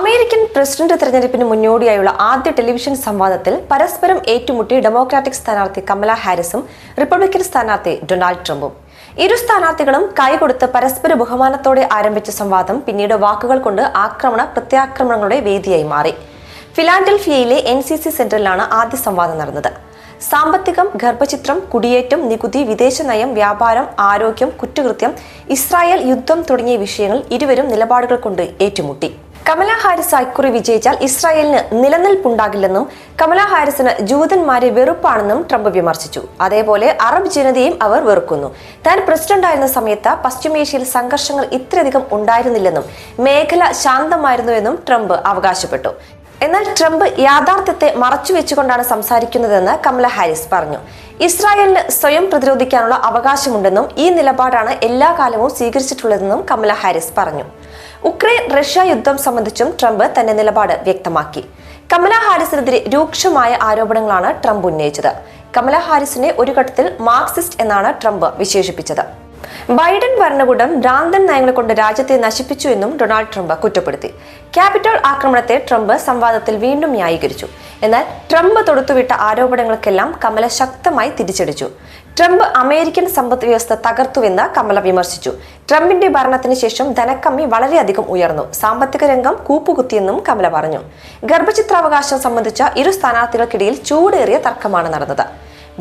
American president തെരഞ്ഞെടുപ്പിന് മുന്നോടിയായുള്ള ആദ്യ ടെലിവിഷൻ സംവാദത്തിൽ പരസ്പരം ഏറ്റുമുട്ടി ഡെമോക്രാറ്റിക് സ്ഥാനാർത്ഥി കമല ഹാരിസും റിപ്പബ്ലിക്കൻ സ്ഥാനാർത്ഥി ഡൊണാൾഡ് ട്രംപും. ഇരു സ്ഥാനാർത്ഥികളും കൈകൊടുത്ത് പരസ്പര ബഹുമാനത്തോടെ ആരംഭിച്ച സംവാദം പിന്നീട് വാക്കുകൾ കൊണ്ട് ആക്രമണ പ്രത്യാക്രമണങ്ങളുടെ വേദിയായി മാറി. ഫിലാഡൽഫിയയിലെ എൻ സി സി സെന്ററിലാണ് ആദ്യ സംവാദം നടന്നത്. സാമ്പത്തികം ഗർഭചിത്രം കുടിയേറ്റം നികുതി വിദേശ നയം വ്യാപാരം ആരോഗ്യം കുറ്റകൃത്യം ഇസ്രായേൽ യുദ്ധം തുടങ്ങിയ വിഷയങ്ങൾ ഇരുവരും നിലപാടുകൾ കൊണ്ട് ഏറ്റുമുട്ടി. കമല ഹാരിസ് ഐക്കുറി വിജയിച്ചാൽ ഇസ്രായേലിന് നിലനിൽപ്പുണ്ടാകില്ലെന്നും കമലാ ഹാരിസിന് ജൂതന്മാരെ വെറുപ്പാണെന്നും ട്രംപ് വിമർശിച്ചു. അതേപോലെ അറബ് ജനതയും അവർ വെറുക്കുന്നു. താൻ പ്രസിഡന്റായിരുന്ന സമയത്ത് പശ്ചിമേഷ്യയിൽ സംഘർഷങ്ങൾ ഇത്രയധികം ഉണ്ടായിരുന്നില്ലെന്നും മേഖല ശാന്തമായിരുന്നുവെന്നും ട്രംപ് അവകാശപ്പെട്ടു. എന്നാൽ ട്രംപ് യാഥാർത്ഥ്യത്തെ മറച്ചു വെച്ചുകൊണ്ടാണ് സംസാരിക്കുന്നതെന്ന് കമല ഹാരിസ് പറഞ്ഞു. ഇസ്രായേലിന് സ്വയം പ്രതിരോധിക്കാനുള്ള അവകാശമുണ്ടെന്നും ഈ നിലപാടാണ് എല്ലാ കാലവും സ്വീകരിച്ചിട്ടുള്ളതെന്നും കമല ഹാരിസ് പറഞ്ഞു. ഉക്രൈൻ റഷ്യ യുദ്ധം സംബന്ധിച്ചും ട്രംപ് തന്റെ നിലപാട് വ്യക്തമാക്കി. കമല ഹാരിസിനെതിരെ രൂക്ഷമായ ആരോപണങ്ങളാണ് ട്രംപ് ഉന്നയിച്ചത്. കമല ഹാരിസിനെ ഒരു ഘട്ടത്തിൽ മാർക്സിസ്റ്റ് എന്നാണ് ട്രംപ് വിശേഷിപ്പിച്ചത്. ബൈഡൻ ഭരണകൂടം ഭ്രാന്തൻ നയങ്ങൾ കൊണ്ട് രാജ്യത്തെ നശിപ്പിച്ചു എന്നും ഡൊണാൾഡ് ട്രംപ് കുറ്റപ്പെടുത്തി. ക്യാപിറ്റോൾ ആക്രമണത്തെ ട്രംപ് സംവാദത്തിൽ വീണ്ടും ന്യായീകരിച്ചു. എന്നാൽ ട്രംപ് തൊടുത്തുവിട്ട ആരോപണങ്ങൾക്കെല്ലാം കമല ശക്തമായി തിരിച്ചടിച്ചു. ട്രംപ് അമേരിക്കൻ സമ്പദ് വ്യവസ്ഥ തകർത്തുവെന്ന് കമല വിമർശിച്ചു. ട്രംപിന്റെ ഭരണത്തിന് ശേഷം ധനക്കമ്മി വളരെയധികം ഉയർന്നു. സാമ്പത്തിക രംഗം കൂപ്പുകുത്തിയെന്നും കമല പറഞ്ഞു. ഗർഭചിത്രാവകാശം സംബന്ധിച്ച ഇരു സ്ഥാനാർത്ഥികൾക്കിടയിൽ ചൂടേറിയ തർക്കമാണ് നടന്നത്.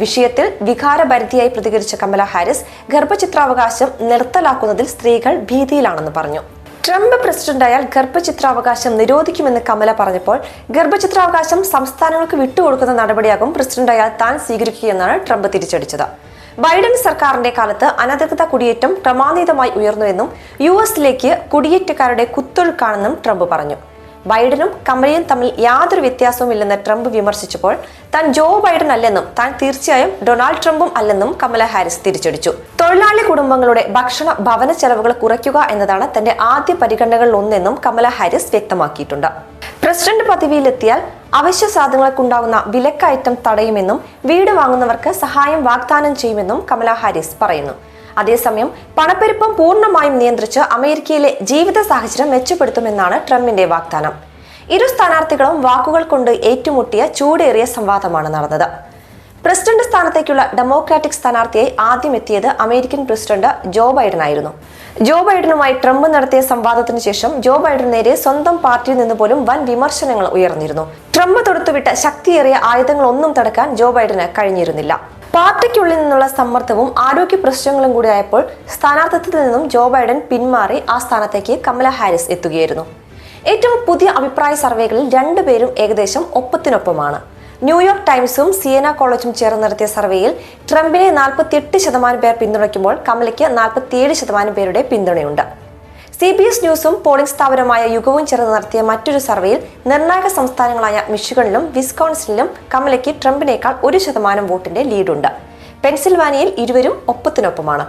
വിഷയത്തിൽ വികാരഭരിതിയായി പ്രതികരിച്ച കമല ഹാരിസ് ഗർഭചിത്രാവകാശം നിർത്തലാക്കുന്നതിൽ സ്ത്രീകൾ ഭീതിയിലാണെന്ന് പറഞ്ഞു. ട്രംപ് പ്രസിഡന്റായാൽ ഗർഭചിത്രാവകാശം നിരോധിക്കുമെന്ന് കമല പറഞ്ഞപ്പോൾ ഗർഭചിത്രാവകാശം സംസ്ഥാനങ്ങൾക്ക് വിട്ടുകൊടുക്കുന്ന നടപടിയാകും പ്രസിഡന്റായാൽ താൻ സ്വീകരിക്കുകയെന്നാണ് ട്രംപ് തിരിച്ചടിച്ചത്. ബൈഡൻ സർക്കാരിന്റെ കാലത്ത് അനധികൃത കുടിയേറ്റം ക്രമാതീതമായി ഉയർന്നുവെന്നും യു എസിലേക്ക് കുടിയേറ്റക്കാരുടെ കുത്തൊഴുക്കാണെന്നും ട്രംപ് പറഞ്ഞു. ബൈഡനും കമലയും തമ്മിൽ യാതൊരു വ്യത്യാസവുമില്ലെന്ന് ട്രംപ് വിമർശിച്ചപ്പോൾ താൻ ജോ ബൈഡൻ അല്ലെന്നും താൻ തീർച്ചയായും ഡൊണാൾഡ് ട്രംപും അല്ലെന്നും കമല ഹാരിസ് തിരിച്ചടിച്ചു. തൊഴിലാളി കുടുംബങ്ങളുടെ ഭക്ഷണ ഭവന ചെലവുകൾ കുറയ്ക്കുക എന്നതാണ് തന്റെ ആദ്യ പരിഗണനകളിൽ ഒന്നെന്നും കമല ഹാരിസ് വ്യക്തമാക്കിയിട്ടുണ്ട്. പ്രസിഡന്റ് പദവിയിലെത്തിയാൽ അവശ്യ സാധനങ്ങൾക്കുണ്ടാകുന്ന വിലക്കയറ്റം തടയുമെന്നും വീട് വാങ്ങുന്നവർക്ക് സഹായം വാഗ്ദാനം ചെയ്യുമെന്നും കമല ഹാരിസ് പറയുന്നു. അതേസമയം പണപ്പെരുപ്പം പൂർണമായും നിയന്ത്രിച്ച് അമേരിക്കയിലെ ജീവിത സാഹചര്യം മെച്ചപ്പെടുത്തുമെന്നാണ് ട്രംപിന്റെ വാഗ്ദാനം. ഇരു സ്ഥാനാർത്ഥികളും വാക്കുകൾ കൊണ്ട് ഏറ്റുമുട്ടിയ ചൂടേറിയ സംവാദമാണ് നടന്നത്. പ്രസിഡന്റ് സ്ഥാനത്തേക്കുള്ള ഡെമോക്രാറ്റിക് സ്ഥാനാർത്ഥിയായി ആദ്യം എത്തിയത് അമേരിക്കൻ പ്രസിഡന്റ് ജോ ബൈഡൻ ആയിരുന്നു. ജോ ബൈഡനുമായി ട്രംപ് നടത്തിയ സംവാദത്തിന് ശേഷം ജോ ബൈഡൻ നേരെ സ്വന്തം പാർട്ടിയിൽ നിന്ന് പോലും വൻ വിമർശനങ്ങൾ ഉയർന്നിരുന്നു. ട്രംപ് തൊടുത്തുവിട്ട ശക്തിയേറിയ ആയുധങ്ങളൊന്നും തടക്കാൻ ജോ ബൈഡന് കഴിഞ്ഞിരുന്നില്ല. പാർട്ടിക്കുള്ളിൽ നിന്നുള്ള സമ്മർദ്ദവും ആരോഗ്യ പ്രശ്നങ്ങളും കൂടി ആയപ്പോൾ സ്ഥാനാർത്ഥിത്വത്തിൽ നിന്നും ജോ ബൈഡൻ പിന്മാറി ആ സ്ഥാനത്തേക്ക് കമല ഹാരിസ് എത്തുകയായിരുന്നു. ഏറ്റവും പുതിയ അഭിപ്രായ സർവേകളിൽ രണ്ടുപേരും ഏകദേശം ഒപ്പത്തിനൊപ്പമാണ്. ന്യൂയോർക്ക് ടൈംസും സിയന കോളേജും ചേർന്ന് നടത്തിയ സർവേയിൽ ട്രംപിനെ നാൽപ്പത്തിയെട്ട് ശതമാനം പേർ പിന്തുണയ്ക്കുമ്പോൾ കമലയ്ക്ക് നാൽപ്പത്തിയേഴ് ശതമാനം പേരുടെ പിന്തുണയുണ്ട്. സി ബി എസ് ന്യൂസും പോളിംഗ് സ്ഥാപനമായ യുഗവും ചേർന്ന് നടത്തിയ മറ്റൊരു സർവേയിൽ നിർണായക സംസ്ഥാനങ്ങളായ മിഷിഗണിലും വിസ്കോൺസിലും കമലയ്ക്ക് ട്രംപിനേക്കാൾ ഒരു ശതമാനം വോട്ടിന്റെ ലീഡുണ്ട്. പെൻസിൽവാനിയയിൽ ഇരുവരും ഒപ്പത്തിനൊപ്പമാണ്.